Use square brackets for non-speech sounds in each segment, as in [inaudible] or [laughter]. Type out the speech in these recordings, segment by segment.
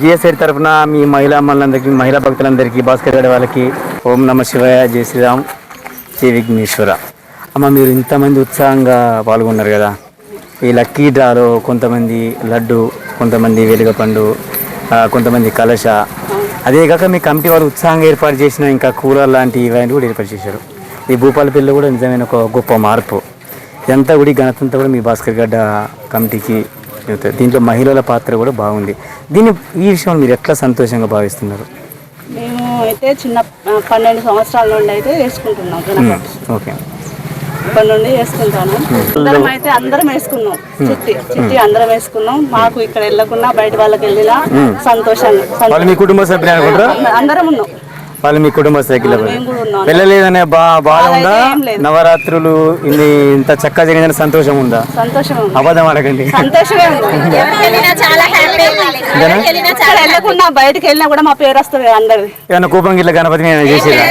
GSI తరఫున మీ మహిళా మనందరికీ మహిళా భక్తులందరికీ భాస్కర్ గడి వాళ్ళకి ఓం నమ శివాయ జై శ్రీరామ్ శ్రీ విఘ్నేశ్వర. అమ్మ మీరు ఇంతమంది ఉత్సాహంగా పాల్గొన్నారు కదా. ఈ లక్కీ డ్రాలో కొంతమంది లడ్డు కొంతమంది వెలుగపండు కొంతమంది కలశ. అదే కాక మీ కమిటీ వాళ్ళు ఉత్సాహంగా ఏర్పాటు చేసిన ఇంకా కూలర్ లాంటి ఇవన్నీ కూడా ఏర్పాటు చేశారు. ఈ భూపాలపల్లిలో కూడా నిజమైన ఒక గొప్ప మార్పు. ఇదంతా కూడా ఈ ఘనతంతా కూడా మీ భాస్కర్ గడ్డ కమిటీకి వెళ్తుంది. దీంట్లో మహిళల పాత్ర కూడా బాగుంది. దీన్ని ఈ విషయంలో మీరు ఎట్లా సంతోషంగా భావిస్తున్నారు? మేము అయితే చిన్న పన్నెండు సంవత్సరాల నుండి అయితే వేసుకుంటున్నాం ఓకే. ఇప్పటి నుండి వేసుకుంటాను. అందరం అయితే అందరం వేసుకున్నాం. చిట్టి చిట్టి అందరం వేసుకున్నాం. మాకు ఇక్కడ వెళ్ళకుండా బయట వాళ్ళకి వెళ్ళినా సంతోషంగా కుటుంబ సభ్యులు అందరం ఉన్నాం. వాళ్ళు మీ కుటుంబ ఉన్నాం. వెళ్ళలేదనే బా బాధ ఉందా. నవరాత్రులు ఇన్ని ఇంత చక్కగా జరిగిందని సంతోషం ఉందా? సంతోషం ఉంది. అబద్ధం అడగండి [laughs] వెళ్ళకుండా బయటకు వెళ్ళినా కూడా మా పేరు వస్తుంది అందరిది. ఏమన్నా కూపం గిట్ల గణపతిని ఏమైనా చేసేదా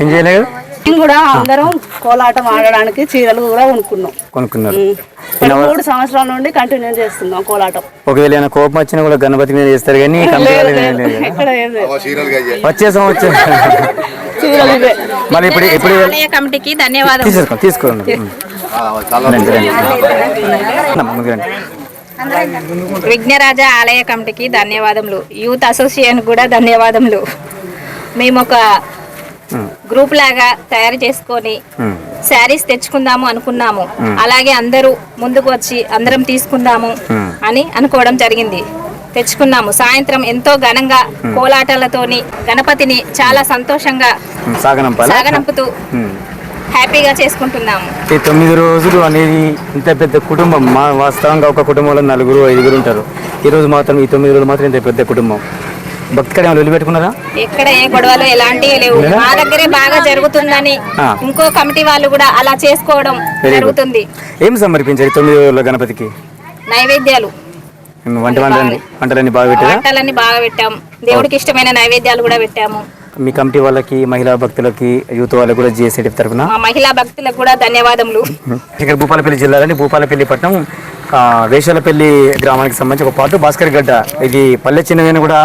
ఏం చేయలేదు? కూడా అందరం కోలాటం ఆడడానికి చీరలు కూడా కొనుక్కున్నాం. కొనుక్కున్నారు. మూడు సంవత్సరాల నుండి కంటిన్యూ చేస్తున్నాం కోలాటం. ఒకవేళ ఏమైనా కోపం వచ్చినా కూడా గణపతి మీద చేస్తారు కానీ వచ్చే సంవత్సరం. మళ్ళీ ఇప్పుడు ఇప్పుడు కమిటీకి ధన్యవాదాలు. తీసుకోండి రండి. విఘ్నరాజ ఆలయ కమిటీకి ధన్యవాదములు. యూత్ అసోసియేషన్ కూడా ధన్యవాదములు. మేము ఒక గ్రూప్ లాగా తయారు చేసుకొని. శారీస్ తెచ్చుకుందాము అనుకున్నాము. అలాగే అందరూ ముందుకు వచ్చి అందరం తీసుకుందాము అని అనుకోవడం జరిగింది. తెచ్చుకున్నాము. సాయంత్రం ఎంతో ఘనంగా కోలాటాలతోని గణపతిని చాలా సంతోషంగా సాగనంపుతూ. హ్యాపీగా చేసుకుంటున్నాము. ఈ తొమ్మిది రోజులు అనేది ఇంత పెద్ద కుటుంబం. మా వాస్తవంగా ఒక కుటుంబంలో నలుగురు ఐదుగురు ఉంటారు. ఈ రోజు మాత్రం ఈ తొమ్మిది రోజులు మాత్రం ఇంత పెద్ద కుటుంబం. భక్తి కడ ఏమైనా పెట్టుకున్నారా ఎక్కడ ఏ గొడవలు ఎలాంటివి లేవు? మా దగ్గరే బాగా జరుగుతుందని. ఇంకో కమిటీ వాళ్ళు కూడా అలా చేసుకోవడం. జరుగుతుంది. ఏం సమర్పించారు తొమ్మిది రోజుల గణపతికి? నైవేద్యాలు. వంట వంటలన్నీ వంటలన్నీ బాగా పెట్టారా? వంటలన్నీ బాగా పెట్టాము దేవుడికి ఇష్టమైన నైవేద్యాలు కూడా పెట్టాము. మీ కమిటీ వాళ్ళకి మహిళా భక్తులకి యూత్ వాళ్ళకి కూడా జిఎస్ఐ తరఫున? మహిళా భక్తులకు కూడా ధన్యవాదములు. ఇక్కడ భూపాలపల్లి జిల్లాలోని భూపాలపల్లి పట్టణం వేషాలపల్లి గ్రామానికి సంబంధించి ఒక పాటు భాస్కర్ గడ్డ. ఇది పల్లె చిన్నవేని కూడా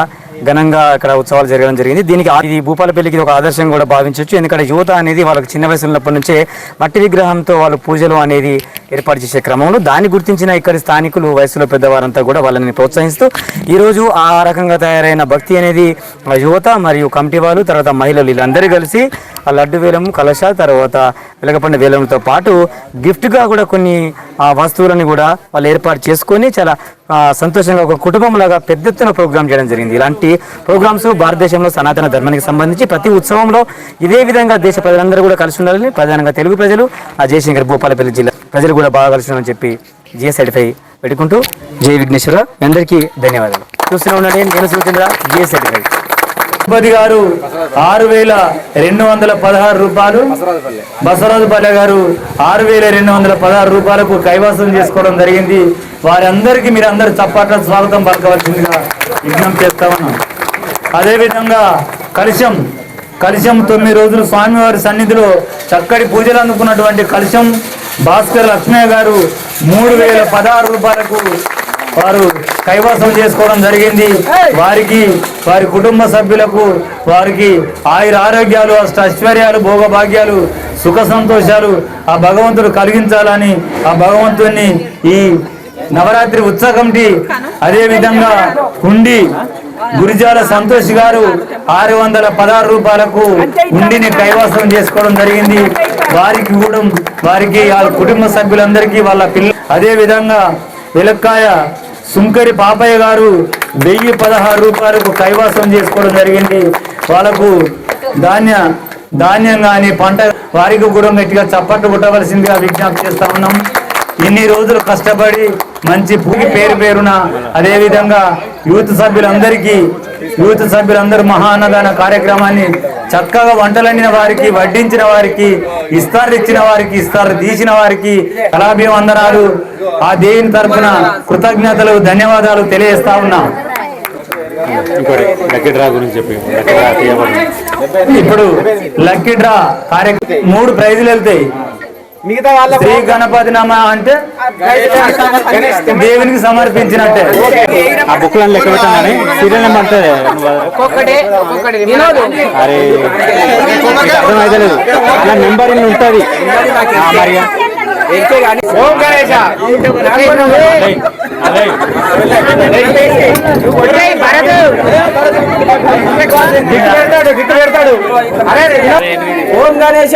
ఘనంగా ఇక్కడ ఉత్సవాలు జరగడం జరిగింది. దీనికి ఆ- ఇది భూపాలపల్లికి ఒక ఆదర్శం కూడా భావించవచ్చు ఎందుకంటే యువత అనేది వాళ్ళకి చిన్న వయసు ఉన్నప్పటి నుంచే మట్టి విగ్రహంతో వాళ్ళు పూజలు అనేది ఏర్పాటు చేసే క్రమంలో దాన్ని గుర్తించిన ఇక్కడి స్థానికులు వయసులో పెద్దవారంతా కూడా వాళ్ళని ప్రోత్సహిస్తూ ఈరోజు ఆ రకంగా తయారైన భక్తి అనేది యువత మరియు కమిటీ వాళ్ళు తర్వాత మహిళలు వీళ్ళందరూ కలిసి ఆ లడ్డు వేలం కలశ తర్వాత వెలగపండి వేలంతో పాటు గిఫ్ట్గా కూడా కొన్ని ఆ, వస్తువులని కూడా వాళ్ళు ఏర్పాటు చేసుకొని చాలా సంతోషంగా ఒక కుటుంబం లాగా పెద్ద ఎత్తున ప్రోగ్రామ్ చేయడం జరిగింది. ఇలాంటి ప్రోగ్రామ్స్ భారతదేశంలో సనాతన ధర్మానికి సంబంధించి ప్రతి ఉత్సవంలో ఇదే విధంగా దేశ ప్రజలందరూ కూడా కలిసి ఉండాలని ప్రధానంగా తెలుగు ప్రజలు ఆ జయశంకర్ భూపాలపల్లి జిల్లా ప్రజలు కూడా బాగా కలిసి ఉండాలని చెప్పి జిఎస్ సర్టిఫై పెట్టుకుంటూ జై విఘ్నేశ్వర మీ అందరికీ ధన్యవాదాలు. చూస్తూనే ఉండండి నేను సూచంద్ర జిఎస్ సర్టిఫై తిరుపతి గారు ఆరు వేల రెండు వందల పదహారు రూపాయలు. బసరాజుపల్లె గారు ఆరు వేల రెండు వందల పదహారు రూపాయలకు కైవసం చేసుకోవడం జరిగింది. వారందరికీ మీరు అందరు చప్పట్ల స్వాగతం పలకవలసిందిగా విజ్ఞప్తి చేస్తా అదేవిధంగా కలిశం కలిశం తొమ్మిది రోజులు స్వామివారి సన్నిధిలో చక్కటి పూజలు అందుకున్నటువంటి కలిశం భాస్కర్ లక్ష్మయ్య గారు మూడు వేల పదహారు రూపాయలకు వారు కైవసం చేసుకోవడం జరిగింది. వారికి వారి కుటుంబ సభ్యులకు వారికి ఆయుర ఆరోగ్యాలు అష్ట ఐశ్వర్యాలు భోగభాగ్యాలు సుఖ సంతోషాలు ఆ భగవంతుడు కలిగించాలని ఆ భగవంతుని ఈ నవరాత్రి ఉత్సవ కమిటీ అదే విధంగా హుండి గురిజాల సంతోష్ గారు ఆరు వందల పదహారు రూపాయలకు హుండిని కైవసం చేసుకోవడం జరిగింది. వారికి కూడా వారికి వాళ్ళ కుటుంబ సభ్యులందరికీ వాళ్ళ పిల్ల అదే విధంగా వెలక్కాయ సుంకరి పాపయ్య గారు వెయ్యి పదహారు రూపాయలకు కైవాసం చేసుకోవడం జరిగింది. వాళ్ళకు ధాన్య ధాన్యం కానీ పంట వారికి కూడా గట్టిగా చప్పట్లు కొట్టవలసిందిగా విజ్ఞప్తి చేస్తా ఉన్నాం. ఇన్ని రోజులు కష్టపడి మంచి పూకి పేరు పేరున అదేవిధంగా యూత్ సభ్యులందరికీ యూత్ సభ్యులందరూ మహా అన్నదాన కార్యక్రమాన్ని చక్కగా వంటలండిన వారికి వడ్డించిన వారికి ఇస్తార్లు ఇచ్చిన వారికి ఇస్తార్లు తీసిన వారికి కళాభివందనాలు. ఆ దేవుని తరఫున కృతజ్ఞతలు ధన్యవాదాలు తెలియజేస్తా ఉన్నాం. ఇప్పుడు లక్కీ డ్రా కార్యక్రమం మూడు ప్రైజులు వెళ్తాయి. మిగతా వాళ్ళ శ్రీ గణపతి నమ అంటే దేవునికి సమర్పించినట్టే. ఆ బుక్లను లెక్క పెట్టామని సీరియల్ నెంబర్ అంటే అరే నీకు అర్థమైతే లేదు. అలా నెంబర్ ఇన్ని ఉంటుంది. ఆ, మరి ఓం గణేశ ఓం గణేశ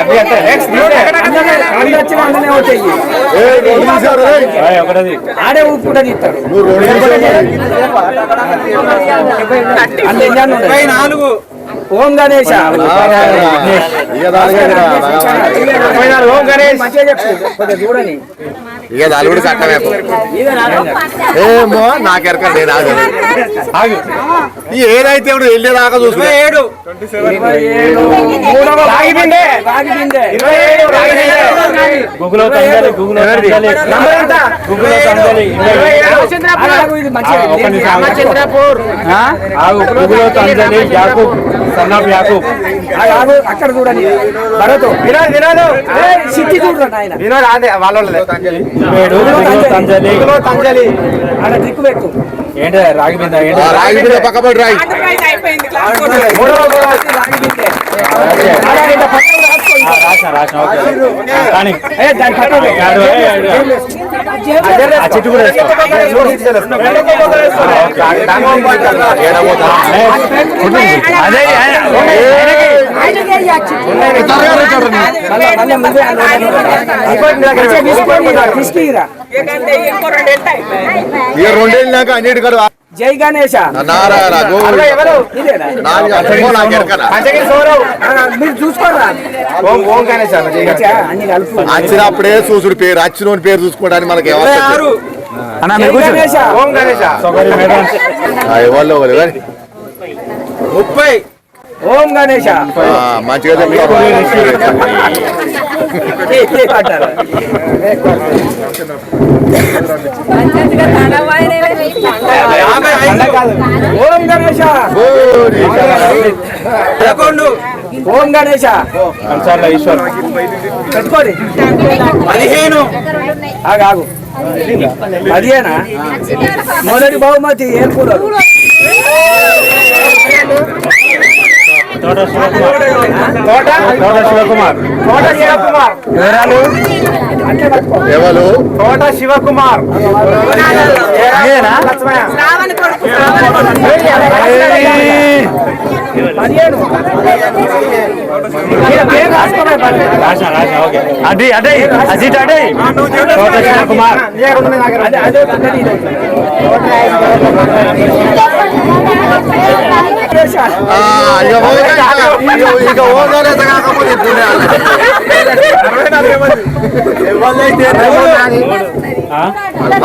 అంతే. నెక్స్ట్ ఆడే ఊపుకుంటా తీస్తాడు. నాలుగు. ఓం గణేష్. చూడని ఇక కూడా కట్టమే ఏమో నాకెరక నేను ఆగు. ఏదైతే ఇప్పుడు వెళ్ళేదాకా ఏడు. రామచంద్రపూర్. సన్ ఆఫ్ యాకూబ్ అక్కడ చూడండి. భరత్. వినోద్ వినోద్. సిద్ధి చూడరా నాయన. వినోద్ అదే వాళ్ళ ఏడు గూగుల్ తంజలి తంజలి ఆడ దిక్కు పెట్టు. ఏంటి రాగి బింద ఏంటి రాగి రాగి చెట్టు కూడా అదే అన్నిటి కాదు జై మీరు చూసుకోరా వచ్చినప్పుడే చూసుడు పేరు పేరు చూసుకోవడానికి మనకి ఎవరు? ముప్పై. ఓం గణేశ ఆ, మంచిగా. ఓం గణేశ ఓం ఈశ్వర్ పెట్టుకోండి. పదిహేను. ఆగు ఆగు. పదిహేనా? మొదటి బహుమతి ఏం కూలరు తోట శివకుమార్. తోట శివకుమార్. వివరాలు ఎవరు? తోట శివకుమార్. అది అదే అజిత్ అదే. తోట శివకుమార్. ఇక ఇక- ఇక ఓదాలు కాకపోతే ఇట్లనే ఆ?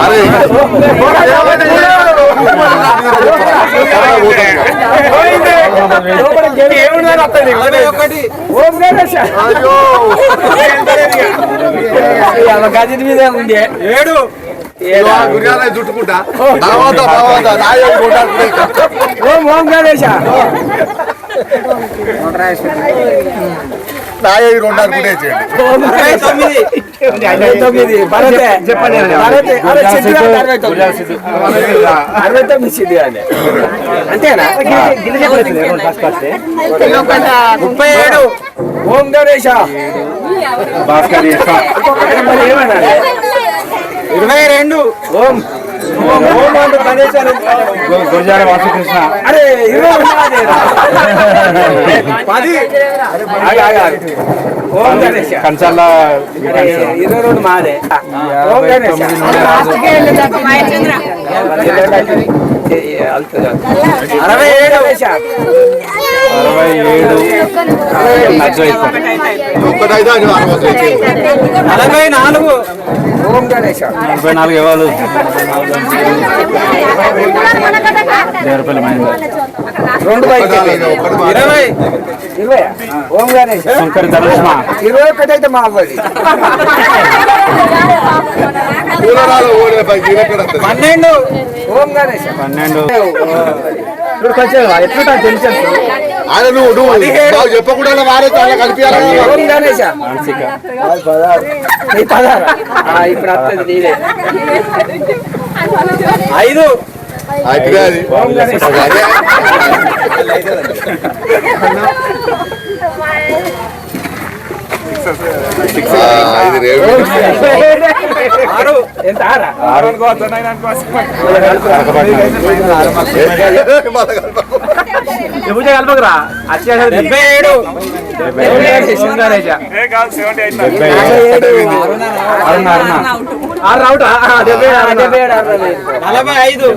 అరే ఓం గణేశ. అయ్యో. ఇవాళ గది మీదే ఉంది ఏడు. గురియాలని చుట్టుకుంటా? తర్వాత తర్వాత ఓం ఓం గణేశ. నాయ రెండు అనుకుంటే చేయండి తొమ్మిది. భరతే. చెప్పండి అరవై తొమ్మిది. సిద్ధి. అంటే. అంతేనా? ముప్పై ఏడు. ఓం గణేశ. భాస్కర్ ఏమన్నాడు? ఇరవై రెండు. ఓం. ఓం ఓం అంటే గణేశ అని. గు- గురజాడ వాసుకృష్ణ. అరే ఇరవై పది. కంచాల. ఇరవై రెండు మాదే. ఓం గణేశ. అరవై ఏడు అరవై ఏడు. నలభై నాలుగు. నలభై నాలుగు ఇవ్వాలి. రెండు. ఇరవై. ఇరవై. ఓం ఇరవై ఒకటి అయితే మా అవ్వది? పన్నెండు. ఓం గణేశ పన్నెండు. ఇప్పుడు కొంచెం ఎట్లుంటా టెన్షన్ ఆయన నువ్వు నువ్వు. చెప్పకుండా వారే చాలా కనిపించాలి ఐదు. ఆరు. ఎంత? ఆరు? అనుకోవచ్చు పూజ కలపకరా ఏడు. డెబ్బై ఏడు. సింగారేజ ఆరు అవుట్ డెబ్బై ఏడు. డెబ్బై ఏడు. నలభై ఐదు.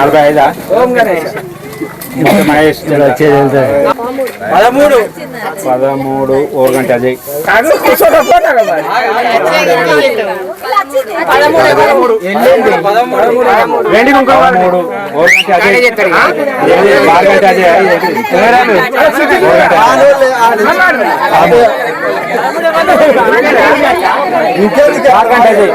నలభై ఐదా? ఓం గణేష్. పదమూడు. పదమూడు ఓ గంట అజయ్ పదమూడు. ఓ గంట అజయ్ బాగా గంట అజయ్ ఆరు గంట అజయ్